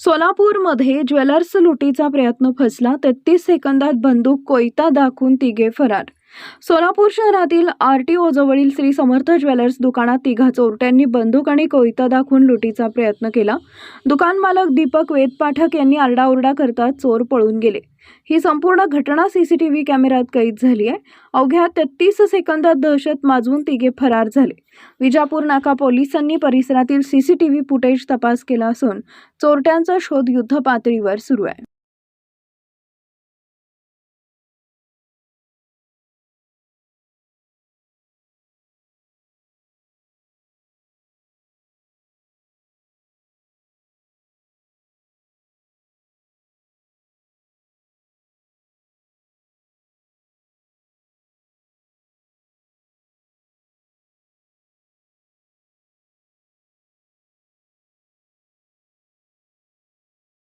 सोलापूरमध्ये ज्वेलर्स लुटीचा प्रयत्न फसला तेहतीस सेकंदात बंदूक कोयता दाखवून तिघे फरार सोलापूर शहरातील आर टी ओजवळील श्री समर्थ ज्वेलर्स दुकानात तिघा चोरट्यांनी बंदूक आणि कोयता दाखवून लुटीचा प्रयत्न केला. दुकान मालक दीपक वेद पाठक यांनी आरडाओरडा करता चोर पळून गेले. ही संपूर्ण घटना सीसीटीव्ही कॅमेऱ्यात कैद झाली आहे. अवघ्या तेहतीस सेकंदात दहशत माजवून तिघे फरार झाले. विजापूर नाका पोलिसांनी परिसरातील सीसीटीव्ही फुटेज तपास केला असून चोरट्यांचा शोध युद्ध पातळीवर सुरू आहे.